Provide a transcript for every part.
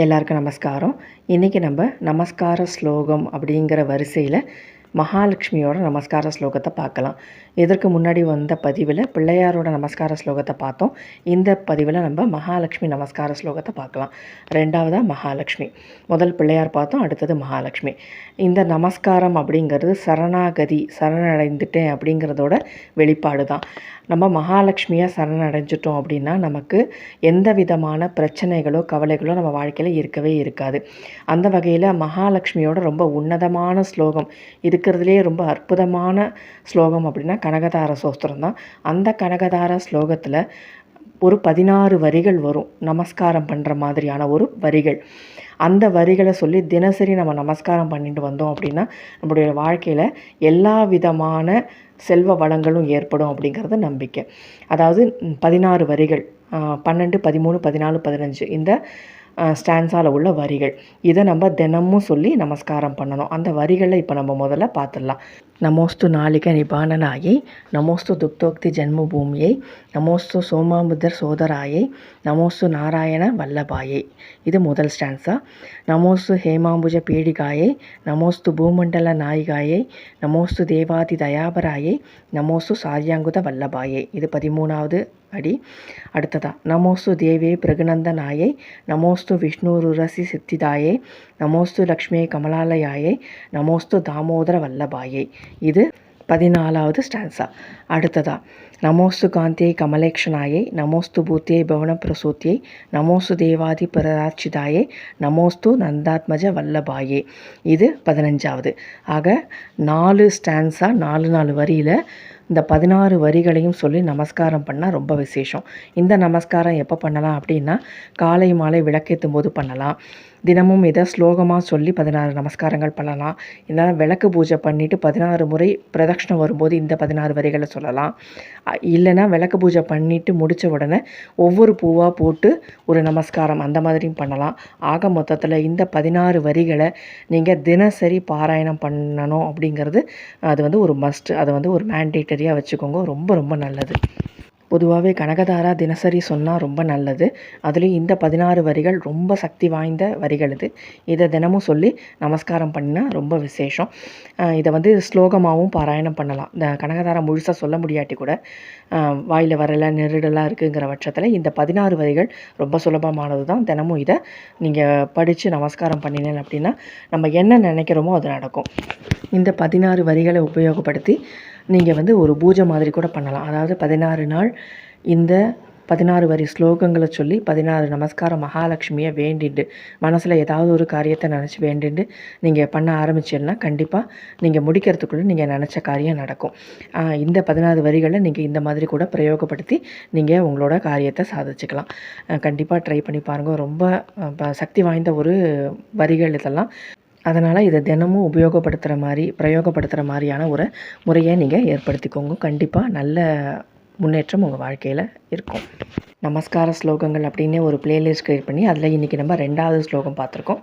எல்லாருக்கும் நமஸ்காரம். இன்றைக்கி நம்ம நமஸ்கார ஸ்லோகம் அப்படிங்கிற வரிசையில் மகாலட்சுமியோட நமஸ்கார ஸ்லோகத்தை பார்க்கலாம். இதற்கு முன்னாடி வந்த பதிவில் பிள்ளையாரோட நமஸ்கார ஸ்லோகத்தை பார்த்தோம். இந்த பதிவில் நம்ம மகாலட்சுமி நமஸ்கார ஸ்லோகத்தை பார்க்கலாம். ரெண்டாவதாக மகாலட்சுமி. முதல் பிள்ளையார் பார்த்தோம் அடுத்தது மகாலட்சுமி. இந்த நமஸ்காரம் அப்படிங்கிறது சரணாகதி சரணடைந்துட்டேன் அப்படிங்கிறதோட வெளிப்பாடு தான். நம்ம மகாலட்சுமியாக சரணடைஞ்சிட்டோம் அப்படின்னா நமக்கு எந்த விதமான பிரச்சனைகளோ கவலைகளோ நம்ம வாழ்க்கையில் இருக்கவே இருக்காது. அந்த வகையில் மகாலட்சுமியோட ரொம்ப உன்னதமான ஸ்லோகம். இருக்கிறதுலே ரொம்ப அற்புதமான ஸ்லோகம் அப்படின்னா கனகதார சோஸ்திரம் தான். அந்த கனகதார ஸ்லோகத்தில் ஒரு பதினாறு வரிகள் வரும். நமஸ்காரம் பண்ணுற மாதிரியான ஒரு வரிகள். அந்த வரிகளை சொல்லி தினசரி நம்ம நமஸ்காரம் பண்ணிட்டு வந்தோம் அப்படின்னா நம்முடைய வாழ்க்கையில் எல்லா விதமான செல்வ வளங்களும் ஏற்படும் அப்படிங்கிறது நம்பிக்கை. அதாவது பதினாறு வரிகள் பன்னெண்டு பதிமூணு பதினாலு பதினஞ்சு இந்த ஸ்டான்ஸால் உள்ள வரிகள். இதை நம்ம தினமும் சொல்லி நமஸ்காரம் பண்ணணும். அந்த வரிகளை இப்போ நம்ம முதல்ல பார்த்துடலாம் நமோஸ்து நாளிக நிபானனாயை நமோஸ்து துக்தோக்தி ஜென்மபூமியை நமோஸ்து சோமாமுதர் சோதராயை நமோஸ்து நாராயண வல்லபாயை இது முதல் ஸ்டான்ஸா நமோஸ்து ஹேமாம்புஜ பீடிகாயை நமோஸ்து பூமண்டல நாயிகாயை நமோஸ்து தேவாதி தயாபராயை நமோஸ்து சாரியாங்குத வல்லபாயை இது பதிமூணாவது அடி அடுத்ததா நமோஸ்து தேவே பிரகுநந்தனாயை நமோஸ்து விஷ்ணு ருரசி சித்திதாயை நமோஸ்து லக்ஷ்மியை கமலாலயாயை நமோஸ்து தாமோதர வல்லபாயை இது பதினாலாவது ஸ்டான்ஸா அடுத்ததா நமோஸ்து காந்தியை கமலேக்ஷனாயை நமோஸ்து பூத்தியை பவன பிரசூத்தியை நமோஸ்து தேவாதி பிரராட்சிதாயை நமோஸ்து நந்தாத்மஜ வல்லபாயே. இது பதினஞ்சாவது. ஆக நாலு ஸ்டான்ஸாக நாலு நாலு வரியில் இந்த பதினாறு வரிகளையும் சொல்லி நமஸ்காரம் பண்ணால் ரொம்ப விசேஷம். இந்த நமஸ்காரம் எப்போ பண்ணலாம் அப்படின்னா காலை மாலை விளக்கேற்றும் போது பண்ணலாம். தினமும் இதை ஸ்லோகமாக சொல்லி பதினாறு நமஸ்காரங்கள் பண்ணலாம். இல்லை விளக்கு பூஜை பண்ணிவிட்டு பதினாறு முறை பிரதட்சணம் வரும்போது இந்த பதினாறு வரிகளை சொல்லலாம். இல்லைன்னா விளக்கு பூஜை பண்ணிவிட்டு முடித்த உடனே ஒவ்வொரு பூவாக போட்டு ஒரு நமஸ்காரம் அந்த மாதிரியும் பண்ணலாம். ஆக மொத்தத்தில் இந்த பதினாறு வரிகளை நீங்கள் தினசரி பாராயணம் பண்ணணும் அப்படிங்கிறது அது வந்து ஒரு மஸ்ட் அதை வந்து ஒரு சரியாக வச்சுக்கோங்க. ரொம்ப ரொம்ப நல்லது. பொதுவாகவே கனகதாரா தினசரி சொன்னால் ரொம்ப நல்லது. அதுலேயும் இந்த பதினாறு வரிகள் ரொம்ப சக்தி வாய்ந்த வரிகள் இது. இதை தினமும் சொல்லி நமஸ்காரம் பண்ணினா ரொம்ப விசேஷம். இதை வந்து ஸ்லோகமாகவும் பாராயணம் பண்ணலாம். இந்த கனகதாரா முழுசாக சொல்ல முடியாட்டி கூட வாயில் வரலை நெருடலாக இருக்குங்கிற பட்சத்தில் இந்த பதினாறு வரிகள் ரொம்ப சுலபமானது தான். தினமும் இதை நீங்கள் படித்து நமஸ்காரம் பண்ணினேன் அப்படின்னா நம்ம என்ன நினைக்கிறோமோ அது நடக்கும். இந்த பதினாறு வரிகளை உபயோகப்படுத்தி நீங்கள் வந்து ஒரு பூஜை மாதிரி கூட பண்ணலாம். அதாவது பதினாறு நாள் இந்த பதினாறு வரி ஸ்லோகங்களை சொல்லி பதினாறு நமஸ்காரம் மகாலட்சுமியை வேண்டிண்டு மனசில் ஏதாவது ஒரு காரியத்தை நினச்சி வேண்டிட்டு நீங்கள் பண்ண ஆரம்பிச்சிடலாம் கண்டிப்பாக நீங்கள் முடிக்கிறதுக்குள்ளே நீங்கள் நினச்ச காரியம் நடக்கும். இந்த பதினாறு வரிகளை நீங்கள் இந்த மாதிரி கூட பிரயோகப்படுத்தி நீங்கள் உங்களோட காரியத்தை சாதிச்சுக்கலாம். கண்டிப்பாக ட்ரை பண்ணி பாருங்கள் ரொம்ப சக்தி வாய்ந்த ஒரு வரிகள் இதெல்லாம். அதனால் இதை தினமும் உபயோகப்படுத்துகிற மாதிரி பிரயோகப்படுத்துகிற மாதிரியான ஒரு முறையை நீங்கள் ஏற்படுத்திக்கோங்க. கண்டிப்பாக நல்ல முன்னேற்றம் உங்கள் வாழ்க்கையில் இருக்கும். நமஸ்கார ஸ்லோகங்கள் அப்படின்னே ஒரு பிளேலிஸ்ட் க்ரியேட் பண்ணி அதில் இன்றைக்கி நம்ம ரெண்டாவது ஸ்லோகம் பார்த்துருக்கோம்.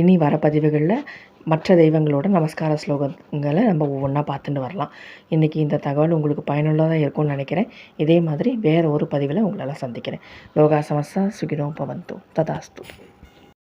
இனி வர பதிவுகளில் மற்ற தெய்வங்களோட நமஸ்கார ஸ்லோகங்களை நம்ம ஒவ்வொன்றா பார்த்துட்டு வரலாம். இன்றைக்கி இந்த தகவல் உங்களுக்கு பயனுள்ளதாக இருக்கும்னு நினைக்கிறேன். இதே மாதிரி வேறு ஒரு பதிவில் உங்களால் சந்திக்கிறேன். லோகா சமஸ்தா சுகினோ பவந்தோ. ததாஸ்து.